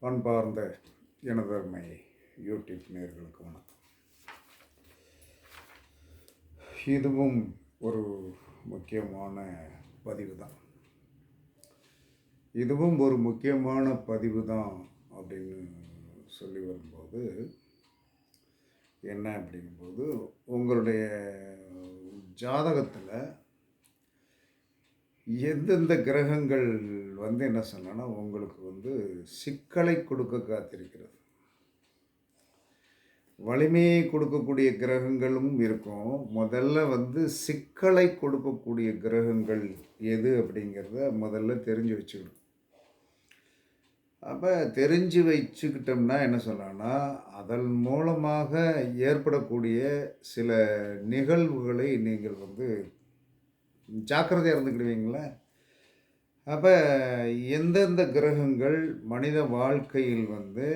அன்பார்ந்த இனதர்மை யூடியூப் நேர்களுக்கு வணக்கம். இதுவும் ஒரு முக்கியமான பதிவு தான். இதுவும் ஒரு முக்கியமான பதிவு தான் அப்படின்னு சொல்லி வரும்போது என்ன அப்படிங்கும்போது உங்களுடைய ஜாதகத்தில் எந்தெந்த கிரகங்கள் வந்து என்ன சொன்னா உங்களுக்கு வந்து சிக்கலை கொடுக்க காத்திருக்கிறது. வலிமையை கொடுக்கக்கூடிய கிரகங்களும் இருக்கும். முதல்ல வந்து சிக்கலை கொடுக்கக்கூடிய கிரகங்கள் எது அப்படிங்கிறத முதல்ல தெரிஞ்சு வச்சுக்கணும். அப்போ தெரிஞ்சு வச்சுக்கிட்டோம்னா என்ன சொல்லலாம்னா அதன் மூலமாக ஏற்படக்கூடிய சில நிகழ்வுகளை நீங்கள் வந்து ஜாக்கிரதையாக இருந்துக்கிடுவீங்களே? அப்போ எந்தெந்த கிரகங்கள் மனித வாழ்க்கையில் வந்து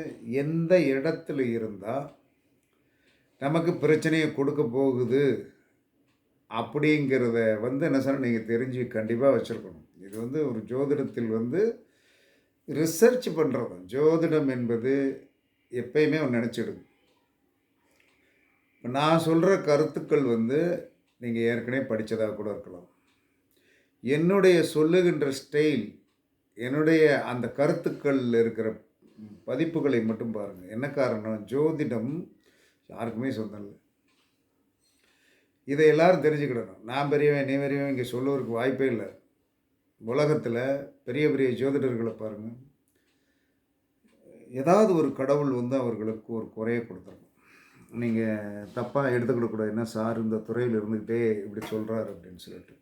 எந்த இடத்துல இருந்தால் நமக்கு பிரச்சனையை கொடுக்க போகுது அப்படிங்கிறத வந்து என்ன சார் நீங்கள் தெரிஞ்சு கண்டிப்பாக வச்சுருக்கணும். இது வந்து ஒரு ஜோதிடத்தில் வந்து ரிசர்ச் பண்ணுறது ஜோதிடம் என்பது எப்பயுமே ஒன்று நினச்சிடுங்க. இப்போ நான் சொல்கிற கருத்துக்கள் வந்து நீங்கள் ஏற்கனவே படித்ததாக கூட இருக்கலாம். என்னுடைய சொல்லுகின்ற ஸ்டைல் என்னுடைய அந்த கருத்துக்கள் இருக்கிற பதிப்புகளை மட்டும் பாருங்கள் என்ன காரணம்? ஜோதிடம் யாருக்குமே சொந்தம் இல்லை. இதை எல்லாரும் தெரிஞ்சுக்கிடணும். நான் பெரியவன் நீ பெரியவன் இங்கே சொல்லுவதற்கு வாய்ப்பே இல்லை. உலகத்தில் பெரிய பெரிய ஜோதிடர்களை பாருங்கள் ஏதாவது ஒரு கடவுள் வந்து அவர்களுக்கு ஒரு குறையை கொடுத்துருக்கும். நீங்கள் தப்பாக எடுத்துக்கிடக்கூடாது. என்ன சார் இந்த துறையில் இருந்துக்கிட்டே இப்படி சொல்கிறாரு அப்படின்னு சொல்லிட்டு.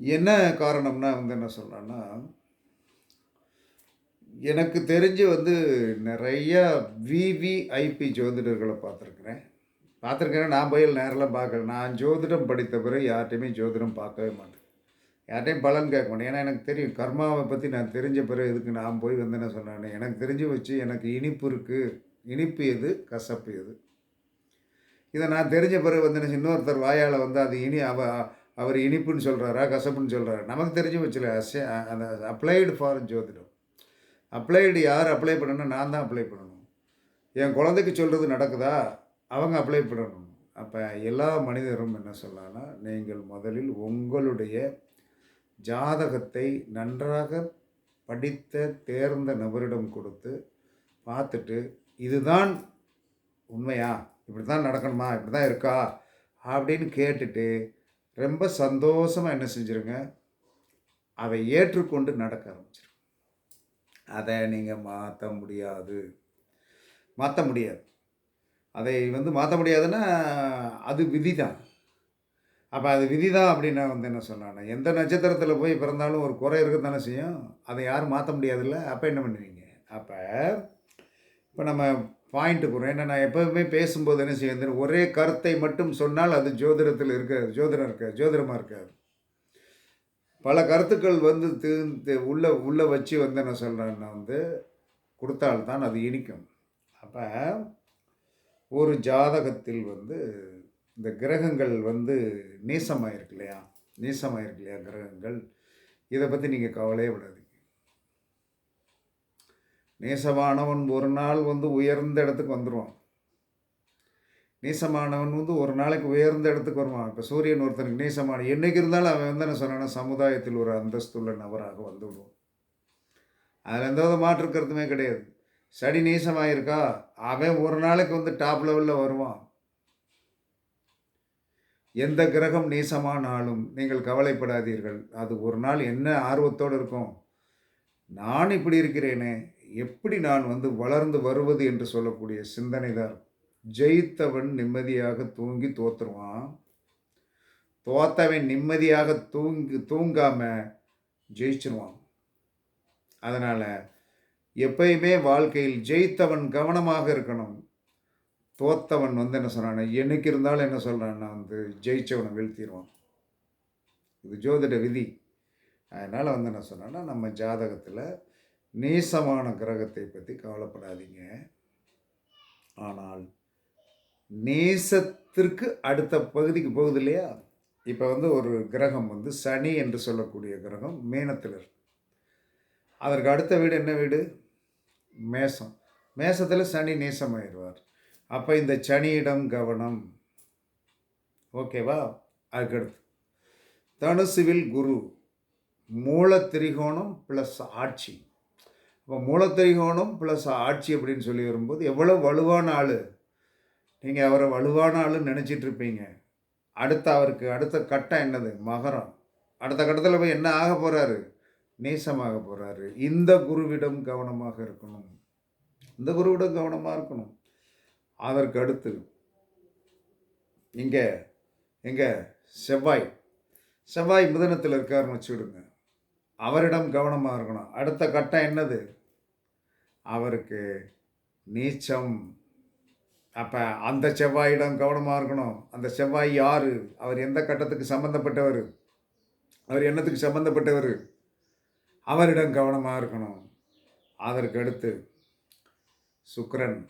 என்ன காரணம்னா வந்து என்ன சொல்லலாம்னா எனக்கு தெரிஞ்சு வந்து நிறையா விவிஐபி ஜோதிடர்களை பார்த்துருக்குறேன். பார்த்துருக்கேன் நான் போய் நேரெலாம் பார்க்கல. நான் ஜோதிடம் படித்த பிறகு யார்கிட்டையுமே ஜோதிடம் பார்க்கவே மாட்டேன். யார்கிட்டையும் பலன் கேட்க மாட்டேன். ஏன்னா எனக்கு தெரியும் கர்மாவை பற்றி நான் தெரிஞ்ச பிறகு எதுக்கு நான் போய் வந்து என்ன சொன்னேன் எனக்கு தெரிஞ்சு வச்சு எனக்கு இனிப்பு இருக்குது இனிப்பு எது? கசப்பு எது? இதை நான் தெரிஞ்ச பிறகு வந்து என்ன இன்னொருத்தர் வாயால் வந்து அது இனி அவ அவர் இனிப்புன்னு சொல்கிறாரா கசப்புன்னு சொல்கிறாரா நமக்கு தெரிஞ்சு வச்சுல அஸ் அந்த அப்ளைடு ஃபார் ஜோதிடம். அப்ளைடு யார் அப்ளை பண்ணணும் நான் தான் அப்ளை பண்ணணும். என் குழந்தைக்கு சொல்கிறது நடக்குதா? அவங்க அப்ளை பண்ணணும். அப்போ எல்லா மனிதரும் என்ன சொல்லலாம்னா நீங்கள் முதலில் உங்களுடைய ஜாதகத்தை நன்றாக படித்த தேர்ந்த நபரிடம் கொடுத்து பார்த்துட்டு இதுதான் உண்மையா? இப்படி தான் நடக்கணுமா? இப்படி தான் இருக்கா? அப்படின்னு கேட்டுட்டு ரொம்ப சந்தோஷமாக என்ன செஞ்சுருங்க? அதை ஏற்றுக்கொண்டு நடக்க ஆரம்பிச்சிருங்க. அதை நீங்கள் மாற்ற முடியாது. மாற்ற முடியாது. அதை வந்து மாற்ற முடியாதுன்னா அது விதி தான் அப்போ அது விதி தான் அப்படின்னு வந்து என்ன சொன்னாங்க எந்த நட்சத்திரத்தில் போய் பிறந்தாலும் ஒரு குறை இருக்க தானே செய்யும்? அதை யாரும் மாற்ற முடியாதுல்ல? அப்போ என்ன பண்ணுவீங்க? அப்போ இப்போ நம்ம பாயிண்ட்டுக்கு வரும் ஏன்னா நான் எப்போவுமே பேசும்போது என்ன செய்யணும் ஒரே கருத்தை மட்டும் சொன்னால் அது ஜோதிடத்தில் இருக்காது ஜோதிடம் இருக்காது ஜோதிடமாக இருக்காது. பல கருத்துக்கள் வந்து தீர்ந்து உள்ளே உள்ளே வச்சு வந்து என்ன சொல்கிறேன்னா வந்து கொடுத்தால்தான் அது இனிக்கும். அப்போ ஒரு ஜாதகத்தில் வந்து இந்த கிரகங்கள் வந்து நீசமாக இருக்கு இல்லையா? நீசமாக இருக்கு இல்லையா கிரகங்கள்? இதை பற்றி நீங்கள் கவலையே விடாதீங்க நேசமானவன் ஒரு நாள் வந்து உயர்ந்த இடத்துக்கு வந்துடுவான் நீசமானவன் வந்து ஒரு நாளைக்கு உயர்ந்த இடத்துக்கு வருவான். இப்போ சூரியன் ஒருத்தனுக்கு நீசமான என்னைக்கு இருந்தாலும் அவன் வந்து என்ன சொன்னான்னா சமுதாயத்தில் ஒரு அந்தஸ்துள்ள நபராக வந்து விடுவான். அதில் எந்த வித மாற்று கருத்துமே கிடையாது. சனி நீசமாயிருக்கா? அவன் ஒரு நாளைக்கு வந்து டாப் லெவலில் வருவான். எந்த கிரகம் நீசமானாலும் நீங்கள் கவலைப்படாதீர்கள். அது ஒரு நாள் என்ன ஆர்வத்தோடு இருக்கும்? நான் இப்படி இருக்கிறேனே எப்படி நான் வந்து வளர்ந்து வருவது என்று சொல்லக்கூடிய சிந்தனை தான். ஜெயித்தவன் நிம்மதியாக தூங்கி தோற்றுருவான் தோத்தவன் நிம்மதியாக தூங்கி தூங்காமல் ஜெயிச்சிருவான். அதனால் எப்பயுமே வாழ்க்கையில் ஜெயித்தவன் கவனமாக இருக்கணும். தோத்தவன் வந்து என்ன சொன்னான் என்னைக்கு இருந்தாலும் என்ன சொல்கிறான்னா வந்து ஜெயித்தவனை வீழ்த்திடுவான் இது ஜோதிட விதி. அதனால் வந்து என்ன சொன்னான்னா நம்ம ஜாதகத்தில் நீசமான கிரகத்தை பற்றி கவலைப்படாதீங்க. ஆனால் நேசத்திற்கு அடுத்த பகுதிக்கு போகுது இல்லையா? இப்போ வந்து ஒரு கிரகம் வந்து சனி என்று சொல்லக்கூடிய கிரகம் மீனத்தில் இருக்கு. அதற்கு அடுத்த வீடு என்ன வீடு? மேசம். மேசத்தில் சனி நேசமாயிடுவார். அப்போ இந்த சனியிடம் கவனம். ஓகேவா? அதுக்கடுத்து. தனுசுவில் குரு மூல திரிகோணம் ப்ளஸ் ஆட்சி. இப்போ மூலத்திரிகோணம் ப்ளஸ் ஆட்சி அப்படின்னு சொல்லி வரும்போது எவ்வளோ வலுவான ஆள்? நீங்கள் அவரை வலுவான ஆளுன்னு நினச்சிட்டு இருப்பீங்க. அடுத்த அவருக்கு அடுத்த கட்டம் என்னது? மகரம். அடுத்த கட்டத்தில் போய் என்ன ஆக போகிறாரு நேசமாக போகிறாரு இந்த குருவிடம் கவனமாக இருக்கணும். இந்த குருவிடம் கவனமாக இருக்கணும். அதற்கு அடுத்து இங்கே எங்கே செவ்வாய். செவ்வாய் மிதனத்தில் இருக்காருன்னு வச்சுக்கிடுங்க. அவரிடம் கவனமாக இருக்கணும். அடுத்த கட்டம் என்னது? அவருக்கு நீச்சம். அப்போ அந்த செவ்வாயிடம் கவனமாக இருக்கணும். அந்த செவ்வாய் யார்? அவர் எந்த கட்டத்துக்கு சம்மந்தப்பட்டவர் அவர் என்னத்துக்கு சம்மந்தப்பட்டவர் அவரிடம் கவனமாக இருக்கணும். அதற்கு அடுத்து சுக்கரன்.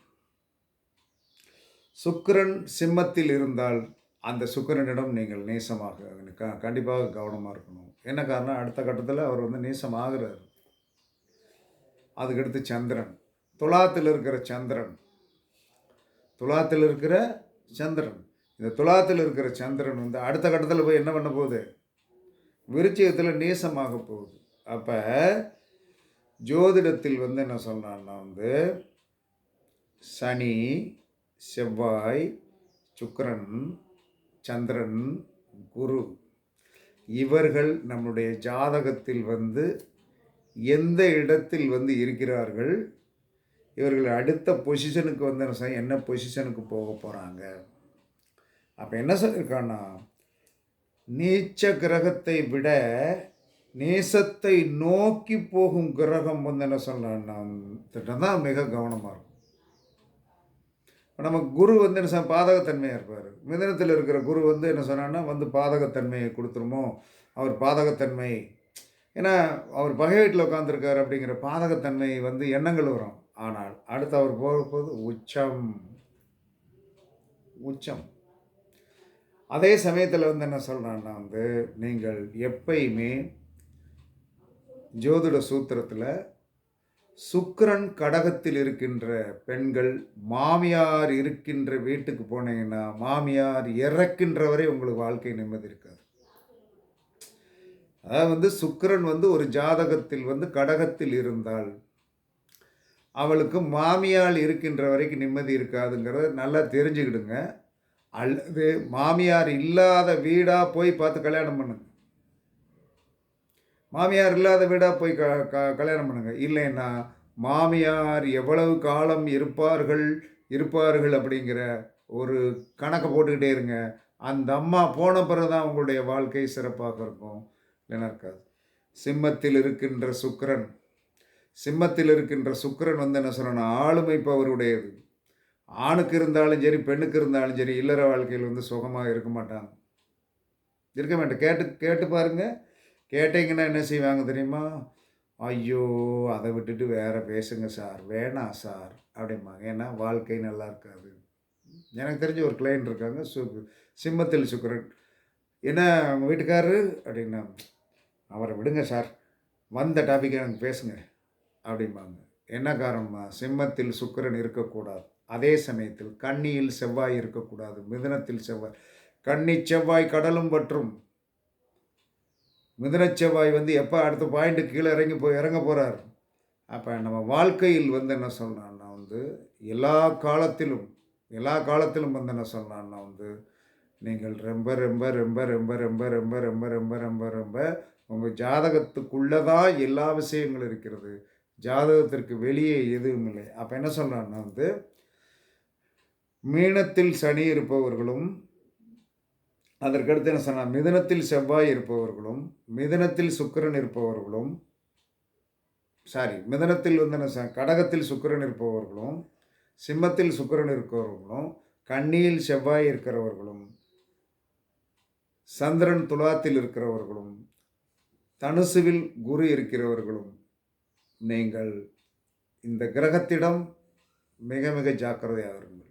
சுக்கரன் சிம்மத்தில் இருந்தால் அந்த சுக்கிரனிடம் நீங்கள் நேசமாக க- கண்டிப்பாக கவனமாக இருக்கணும். என்ன காரணம்? அடுத்த கட்டத்தில் அவர் வந்து நேசமாகிறார். அதுக்கடுத்து சந்திரன். துலாத்தில் இருக்கிற சந்திரன். துலாத்தில் இருக்கிற சந்திரன். இந்த துலாத்தில் இருக்கிற சந்திரன் வந்து அடுத்த கட்டத்தில் போய் என்ன பண்ண போகுது? விருச்சிகத்தில் நேசமாக போகுது. அப்போ ஜோதிடத்தில் வந்து என்ன சொன்னான்னா வந்து சனி செவ்வாய் சுக்கரன் சந்திரன் குரு. இவர்கள் நம்முடைய ஜாதகத்தில் வந்து எந்த இடத்தில் வந்து இருக்கிறார்கள்? இவர்கள் அடுத்த பொசிஷனுக்கு வந்து என்ன என்ன பொசிஷனுக்கு போக போகிறாங்க அப்போ என்ன சொல்லியிருக்கான்னா நீச்ச கிரகத்தை விட நேசத்தை நோக்கி போகும் கிரகம் வந்து என்ன சொல்லலாம் தான் மிக கவனமாக இருக்கும். இப்போ நம்ம குரு வந்து என்ன சொன்ன பாதகத்தன்மையாக இருப்பார். மிதனத்தில் இருக்கிற குரு வந்து என்ன சொன்னான்னா வந்து பாதகத்தன்மையை கொடுத்துருமோ அவர் பாதகத்தன்மை ஏன்னா அவர் பகை வீட்டில் உட்காந்துருக்காரு அப்படிங்கிற பாதகத்தன்மை வந்து எண்ணங்கள் வரும். ஆனால் அடுத்து அவர் போகும்போது உச்சம். உச்சம். அதே சமயத்தில் வந்து என்ன சொல்கிறான்னா வந்து நீங்கள் எப்பயுமே ஜோதிட சூத்திரத்தில் சுக்கரன் கடகத்தில் இருக்கின்ற பெண்கள் மாமியார் இருக்கின்ற வீட்டுக்கு போனீங்கன்னா மாமியார் இறக்கின்ற வரை உங்களுக்கு வாழ்க்கை நிம்மதி இருக்காது. அதாவது வந்து சுக்கிரன் வந்து ஒரு ஜாதகத்தில் வந்து கடகத்தில் இருந்தால் அவளுக்கு மாமியார் இருக்கின்ற வரைக்கும் நிம்மதி இருக்காதுங்கிறத நல்லா தெரிஞ்சுக்கிடுங்க. அல்லது மாமியார் இல்லாத வீடாக போய் பார்த்து கல்யாணம் பண்ணுங்க. மாமியார் இல்லாத வீடாக போய் க க கல்யாணம் பண்ணுங்க. இல்லைன்னா மாமியார் எவ்வளவு காலம் இருப்பார்கள் இருப்பார்கள் அப்படிங்கிற ஒரு கணக்கை போட்டுக்கிட்டே இருங்க. அந்த அம்மா போன பிறகு தான் உங்களுடைய வாழ்க்கை சிறப்பாக இருக்கும். இல்லைன்னா இருக்காது. சிம்மத்தில் இருக்கின்ற சுக்கரன் சிம்மத்தில் இருக்கின்ற சுக்கரன் வந்து என்ன சொல்லணும் ஆளுமை பவருடையது ஆணுக்கு இருந்தாலும் சரி பெண்ணுக்கு இருந்தாலும் சரி இல்லற வாழ்க்கையில் வந்து சுகமாக இருக்க மாட்டாங்க. இருக்க மாட்டேன் கேட்டு கேட்டு பாருங்க. கேட்டீங்கன்னா என்ன செய்வாங்க தெரியுமா? ஐயோ அதை விட்டுட்டு வேற பேசுங்க சார். வேணாம் சார் அப்படிம்பாங்க. ஏன்னா வாழ்க்கை நல்லா இருக்காது. எனக்கு தெரிஞ்ச ஒரு கிளைண்ட் இருக்காங்க சு சிம்மத்தில் சுக்கரன். என்ன உங்கள் வீட்டுக்காரரு? அப்படின்னா அவரை விடுங்க சார். வந்த டாபிக் எனக்கு பேசுங்க அப்படிம்பாங்க. என்ன காரணமா சிம்மத்தில் சுக்கிரன் இருக்கக்கூடாது. அதே சமயத்தில் கன்னியில் செவ்வாய் இருக்கக்கூடாது. மிதனத்தில் செவ்வாய். கன்னி செவ்வாய் கடலும் பற்றும். மிதன செவ்வாய் வந்து எப்போ அடுத்த பாயிண்ட்டு கீழே இறங்கி போய் இறங்க போகிறார் அப்போ நம்ம வாழ்க்கையில் வந்து என்ன சொல்கிறான்னா வந்து எல்லா காலத்திலும் எல்லா காலத்திலும் வந்து என்ன சொல்கிறான்னா வந்து நீங்கள் ரொம்ப ரொம்ப ரொம்ப ரொம்ப ரொம்ப ரொம்ப ரொம்ப ரொம்ப ரொம்ப ரொம்ப உங்கள் ஜாதகத்துக்குள்ளே தான் எல்லா விஷயங்களும் இருக்கிறது. ஜாதகத்திற்கு வெளியே எதுவும் இல்லை. அப்போ என்ன சொல்கிறான்னா வந்து மீனத்தில் சனி இருப்பவர்களும் அதற்கடுத்து என்ன சொன்னால் மிதனத்தில் செவ்வாய் இருப்பவர்களும் மிதனத்தில் சுக்கிரன் இருப்பவர்களும் சாரி மிதனத்தில் வந்து என்ன கடகத்தில் சுக்கிரன் இருப்பவர்களும் சிம்மத்தில் சுக்கிரன் இருக்கிறவர்களும் கண்ணியில் செவ்வாய் இருக்கிறவர்களும் சந்திரன் துலாத்தில் இருக்கிறவர்களும் தனுசுவில் குரு இருக்கிறவர்களும் நீங்கள் இந்த கிரகத்திடம் மிக மிக ஜாக்கிரதையாக இருங்கள்.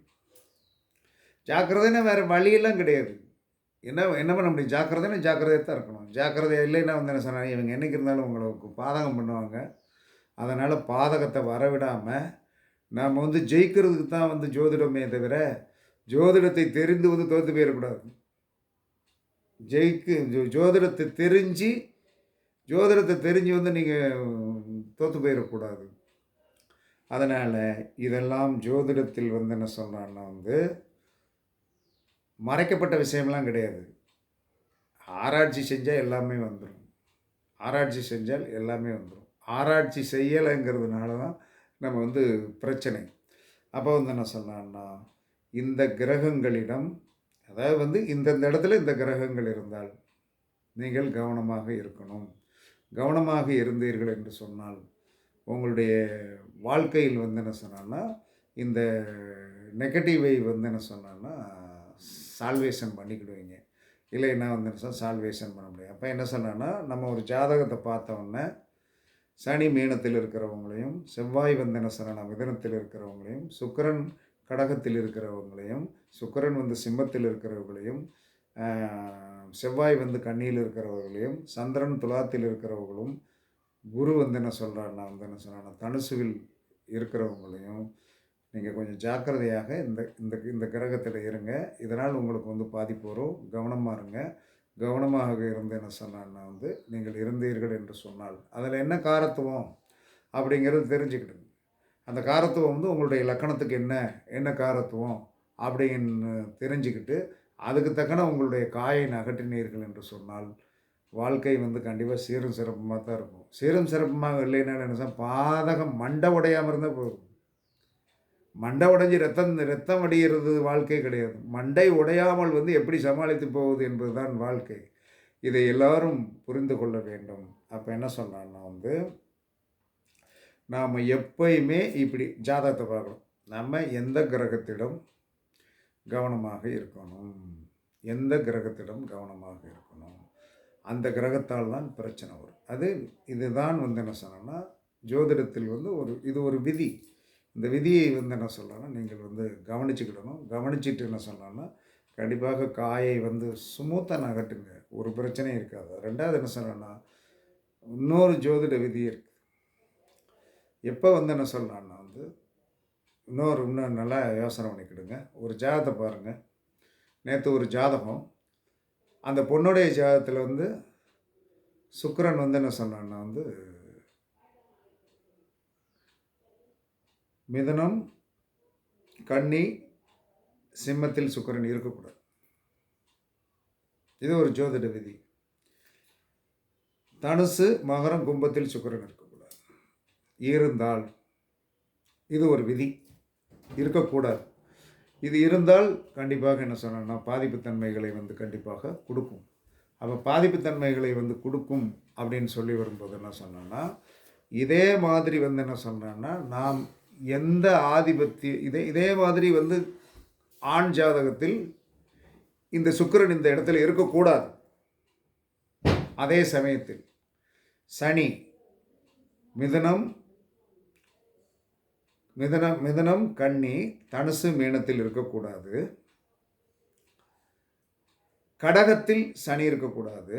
ஜாக்கிரதைன்னா வேறு வழியெல்லாம் கிடையாது. என்ன என்ன பண்ண முடியும்? ஜாக்கிரதைன்னா ஜாக்கிரதையாக தான் இருக்கணும். ஜாக்கிரதையாக இல்லைன்னா வந்து என்ன சொன்னாங்க? இவங்க என்னைக்கு இருந்தாலும் உங்களுக்கு பாதகம் பண்ணுவாங்க. அதனால் பாதகத்தை வரவிடாமல் நாம் வந்து ஜெயிக்கிறதுக்கு தான் வந்து ஜோதிடமே தவிர ஜோதிடத்தை தெரிந்து வந்து தோற்று போயிடக்கூடாது. ஜெயிக்கு ஜோதிடத்தை தெரிஞ்சு ஜோதிடத்தை தெரிஞ்சு வந்து நீங்கள் தோற்று போயிடக்கூடாது. அதனால் இதெல்லாம் ஜோதிடத்தில் வந்து என்ன சொல்கிறான்னா வந்து மறைக்கப்பட்ட விஷயம்லாம் கிடையாது. ஆராய்ச்சி செஞ்சால் எல்லாமே வந்துடும் ஆராய்ச்சி செஞ்சால் எல்லாமே வந்துடும் ஆராய்ச்சி செய்யலைங்கிறதுனால தான் நம்ம வந்து பிரச்சனை. அப்போ வந்து என்ன சொன்னான்னா இந்த கிரகங்களிடம் அதாவது வந்து இந்தந்த இடத்துல இந்த கிரகங்கள் இருந்தால் நீங்கள் கவனமாக இருக்கணும். கவனமாக இருந்தீர்கள் என்று சொன்னால் உங்களுடைய வாழ்க்கையில் வந்து என்ன சொன்னான்னா இந்த நெகட்டிவை வந்து என்ன சொன்னான்னா சால்வேஷன் பண்ணிக்கிடுவீங்க. இல்லைன்னா வந்து என்ன சொன்னால் சால்வேஷன் பண்ண முடியும் அப்போ என்ன சொன்னான்னா நம்ம ஒரு ஜாதகத்தை பார்த்தோன்னே சனி மீனத்தில் இருக்கிறவங்களையும் செவ்வாய் வந்து என்ன சொன்னா மிதனத்தில் இருக்கிறவங்களையும் சுக்கிரன் கடகத்தில் இருக்கிறவங்களையும் சுக்கிரன் வந்து சிம்மத்தில் இருக்கிறவங்களையும் செவ்வாய் வந்து கன்னியில் இருக்கிறவர்களையும் சந்திரன் துலாத்தில் இருக்கிறவர்களும் குரு வந்து என்ன சொல்கிறாருன்னா வந்து என்ன சொல்கிறாருன்னா தனுசுவில் இருக்கிறவங்களையும் நீங்கள் கொஞ்சம் ஜாக்கிரதையாக இந்த இந்த இந்த கிரகத்தில் இருங்க. இதனால் உங்களுக்கு வந்து பாதிப்பு வரும். கவனமாக இருங்க. கவனமாக இருந்து என்ன சொன்னான்னா வந்து நீங்கள் இருந்தீர்கள் என்று சொன்னால். அதில் என்ன காரத்துவம்? அப்படிங்கிறது தெரிஞ்சுக்கிடுங்க அந்த காரத்துவம் வந்து உங்களுடைய லக்கணத்துக்கு என்ன? என்ன காரத்துவம்? அப்படின்னு தெரிஞ்சுக்கிட்டு அதுக்கு தக்கன உங்களுடைய காயை நகட்டினீர்கள் என்று சொன்னால் வாழ்க்கை வந்து கண்டிப்பாக சீரும் சிறப்புமாக தான் இருக்கும். சீரும் சிறப்புமாக இல்லைன்னா என்ன பாதகம் மண்டை உடையாமல் இருந்தால் போதும். மண்டை உடைஞ்சு ரத்தம் ரத்தம் அடிகிறது வாழ்க்கை கிடையாது. மண்டை உடையாமல் வந்து எப்படி சமாளித்து போவது என்பதுதான் வாழ்க்கை. இதை எல்லாரும் புரிந்து கொள்ள வேண்டும். அப்போ என்ன சொன்னான்னா வந்து நாம் எப்பயுமே இப்படி ஜாதகத்தை பார்க்கணும். நம்ம எந்த கிரகத்திடம் கவனமாக இருக்கணும். எந்த கிரகத்திடம் கவனமாக இருக்கணும்? அந்த கிரகத்தால் தான் பிரச்சனை வரும். அது இதுதான் வந்து என்ன சொன்னோன்னா ஜோதிடத்தில் வந்து ஒரு இது ஒரு விதி. இந்த விதியை வந்து என்ன சொல்லலாம்னா நீங்கள் வந்து கவனிச்சுக்கிடணும். கவனிச்சிட்டு என்ன சொல்லலாம்னா கண்டிப்பாக காயை வந்து சுமூத்தாக நகட்டுங்க ஒரு பிரச்சனையும் இருக்காது. ரெண்டாவது என்ன சொல்லணும்னா இன்னொரு ஜோதிட விதி இருக்குது எப்போ வந்து என்ன சொல்லலாம்னா இன்னொரு இன்னும் நல்லா யோசனை பண்ணிக்கிடுங்க. ஒரு ஜாதகத்தை பாருங்கள் நேற்று ஒரு ஜாதகம். அந்த பொண்ணுடைய ஜாதகத்தில் வந்து சுக்கரன் வந்து என்ன சொன்னான்னா வந்து மிதனம் கன்னி சிம்மத்தில் சுக்கரன் இருக்கக்கூடாது. இது ஒரு ஜோதிட விதி. தனுசு மகரம் கும்பத்தில் சுக்கரன் இருக்கக்கூடாது. இருந்தால் இது ஒரு விதி. இருக்கக்கூடாது. இது இருந்தால் கண்டிப்பாக என்ன சொன்னோன்னா பாதிப்புத்தன்மைகளை வந்து கண்டிப்பாக கொடுக்கும். அப்போ பாதிப்புத்தன்மைகளை வந்து கொடுக்கும் அப்படின்னு சொல்லி வரும்போது என்ன சொன்னோன்னா இதே மாதிரி வந்து என்ன சொன்னோன்னா நாம் எந்த ஆதிபத்திய இதே இதே மாதிரி வந்து ஆண் ஜாதகத்தில் இந்த சுக்கரன் இந்த இடத்துல இருக்கக்கூடாது. அதே சமயத்தில் சனி மிதனம் மிதனம் மிதனம் கன்னி தனுசு மீனத்தில் இருக்கக்கூடாது. கடகத்தில் சனி இருக்கக்கூடாது.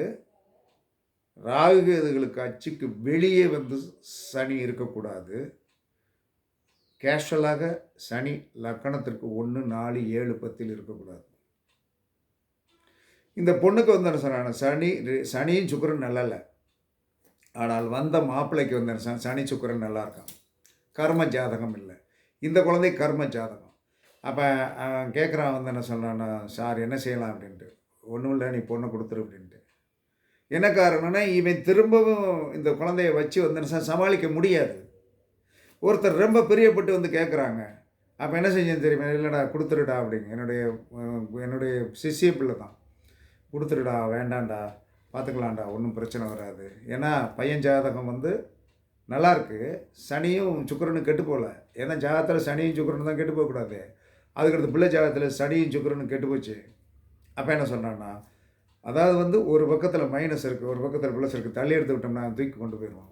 ராகுகேதுகளுக்கு அச்சுக்கு வெளியே வந்து சனி இருக்கக்கூடாது. கேஷுவலாக சனி லக்கணத்திற்கு ஒன்று நாலு ஏழு பத்தில் இருக்கக்கூடாது. இந்த பொண்ணுக்கு வந்து என்ன சொன்னாங்க சனி சனியும் சுக்கிரன் நல்லல ஆனால் வந்த மாப்பிள்ளைக்கு வந்து சனி சுக்கரன் நல்லா இருக்கான். கர்ம ஜாதகம் இல்லை இந்த குழந்தை கர்ம ஜாதகம் அப்போ அவன் கேட்குறான் வந்து என்ன சொல்கிறான்னா சார் என்ன செய்யலாம்? அப்படின்ட்டு. ஒன்றும் இல்லை நீ பொண்ணை கொடுத்துரு அப்படின்ட்டு. என்ன காரணம்னா இவன் திரும்பவும் இந்த குழந்தைய வச்சு வந்து என்ன சமாளிக்க முடியாது. ஒருத்தர் ரொம்ப பிரியப்பட்டு வந்து கேட்குறாங்க அப்போ என்ன செஞ்சேன்னு தெரியுமா? இல்லைடா கொடுத்துருடா அப்படிங்க. என்னுடைய என்னுடைய சிசிய பிள்ளை தான். கொடுத்துருடா வேண்டாம்டா பார்த்துக்கலாண்டா ஒன்றும் பிரச்சனை வராது. ஏன்னா பையன் ஜாதகம் வந்து நல்லாயிருக்கு. சனியும் சுக்கரனும் கெட்டு போகல. ஏன்னா ஜாதகத்தில் சனியும் சுக்கரனும் தான் கெட்டு போகக்கூடாது. அதுக்கடுத்து பிள்ளை ஜாதகத்தில் சனியும் சுக்கரனும் கெட்டு போச்சு. அப்போ என்ன சொன்னான்னா அதாவது வந்து ஒரு பக்கத்தில் மைனஸ் இருக்குது ஒரு பக்கத்தில் ப்ளஸ் இருக்குது தள்ளி எடுத்து விட்டோம்னா தூக்கி கொண்டு போயிடுவோம்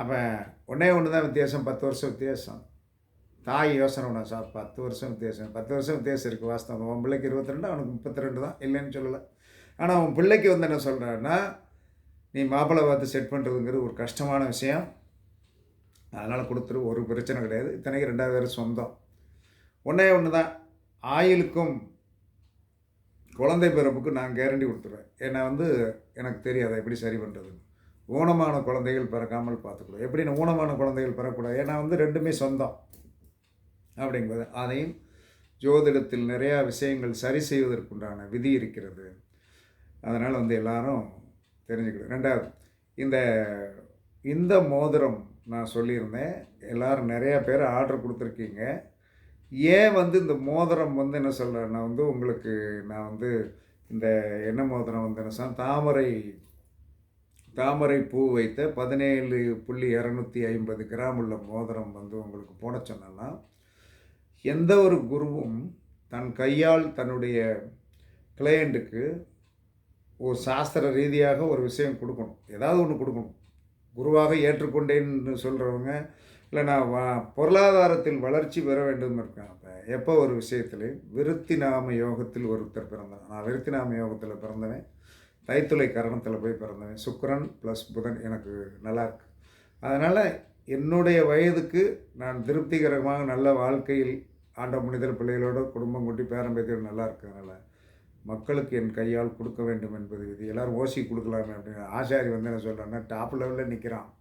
அப்போ ஒன்றே ஒன்று தான் வித்தியாசம் பத்து வருஷம் வித்தியாசம். தாய் யோசனை ஒன்று சார் பத்து வருஷம் வித்தியாசம். பத்து வருஷம் வித்தியாசம் இருக்குது வாஸ்தவம். உன் பிள்ளைக்கு இருபத்தி ரெண்டு அவனுக்கு முப்பத்தி ரெண்டு தான் இல்லைன்னு சொல்லலை. ஆனால் உன் பிள்ளைக்கு வந்து என்ன சொல்கிறான்னா நீ மாப்பிள்ளை பார்த்து செட் பண்ணுறதுங்கிறது ஒரு கஷ்டமான விஷயம். அதனால் கொடுத்துரு ஒரு பிரச்சனை கிடையாது. இத்தனைக்கு ரெண்டாவது பேர் சொந்தம். ஒன்றே ஒன்று தான் ஆயிலுக்கும் குழந்தை பிறப்புக்கு நான் கேரண்டி கொடுத்துருவேன். ஏன்னா வந்து எனக்கு தெரியாது எப்படி சரி பண்ணுறது ஊனமான குழந்தைகள் பிறக்காமல் பார்த்துக்கூடாது எப்படின்னு ஊனமான குழந்தைகள் பிறக்கக்கூடாது? ஏன்னா வந்து ரெண்டுமே சொந்தம். அப்படிங்கிறது அதையும் ஜோதிடத்தில் நிறையா விஷயங்கள் சரி செய்வதற்குண்டான விதி இருக்கிறது. அதனால் வந்து எல்லாரும் தெரிஞ்சுக்கணும் ரெண்டாவது இந்த இந்த மோதிரம் நான் சொல்லியிருந்தேன். எல்லாரும் நிறையா பேர் ஆர்டர் கொடுத்துருக்கீங்க. ஏன் வந்து இந்த மோதிரம் வந்து என்ன சொல்கிறேன்னா வந்து உங்களுக்கு நான் வந்து இந்த என்ன மோதிரம் வந்து என்ன சொன்னால் தாமரை தாமரை பூ வைத்த பதினேழு புள்ளி இரநூத்தி ஐம்பது கிராம் உள்ள மோதிரம் வந்து உங்களுக்கு போட சொன்னேன்னா எந்த ஒரு குருவும் தன் கையால் தன்னுடைய கிளையண்ட்டுக்கு ஒரு சாஸ்திர ரீதியாக ஒரு விஷயம் கொடுக்கணும். ஏதாவது ஒன்று கொடுக்கணும். குருவாக ஏற்றுக்கொண்டேன்னு சொல்கிறவங்க இல்லை நான் வா பொருளாதாரத்தில் வளர்ச்சி பெற வேண்டும் இருக்கேன் அப்போ எப்போ ஒரு விஷயத்தில்? விருத்தி நாம யோகத்தில் ஒருத்தர் பிறந்தேன் நான் விருத்தி நாம யோகத்தில் பிறந்தவன். தைத்துளை கரணத்தில் போய் பிறந்தவன். சுக்கரன் ப்ளஸ் புதன் எனக்கு நல்லாயிருக்கு அதனால் என்னுடைய வயதுக்கு நான் திருப்திகரமாக நல்ல வாழ்க்கையில் ஆண்ட மனிதர் பிள்ளைகளோட குடும்பம் கூட்டி பேரம்பேத்தியோடு நல்லா இருக்கிறதுனால மக்களுக்கு என் கையால் கொடுக்க வேண்டும் என்பது இது. எல்லோரும் ஓசி கொடுக்கலாமே அப்படின்னு. ஆசாரி வந்து என்ன சொல்கிறேன்னா டாப் லெவலில் நிற்கிறான்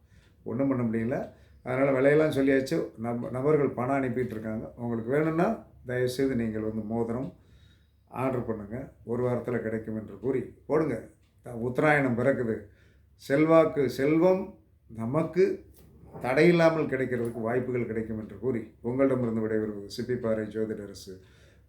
ஒன்றும் பண்ண முடியல. அதனால் விலையெல்லாம் சொல்லியாச்சு. நப நபர்கள் பணம் அனுப்பிட்டு இருக்காங்க உங்களுக்கு வேணும்னா தயவுசெய்து நீங்கள் வந்து மோதிரம் ஆர்டர் பண்ணுங்கள் ஒரு வாரத்தில் கிடைக்கும் என்று கூறி போடுங்க. த- உத்தராயணம் பிறக்குது. செல்வாக்கு செல்வம் நமக்கு தடையில்லாமல் கிடைக்கிறதுக்கு வாய்ப்புகள் கிடைக்கும் என்று கூறி உங்களிடமிருந்து விடைபெறுவது சிப்பிப்பாறை ஜோதிடரசு.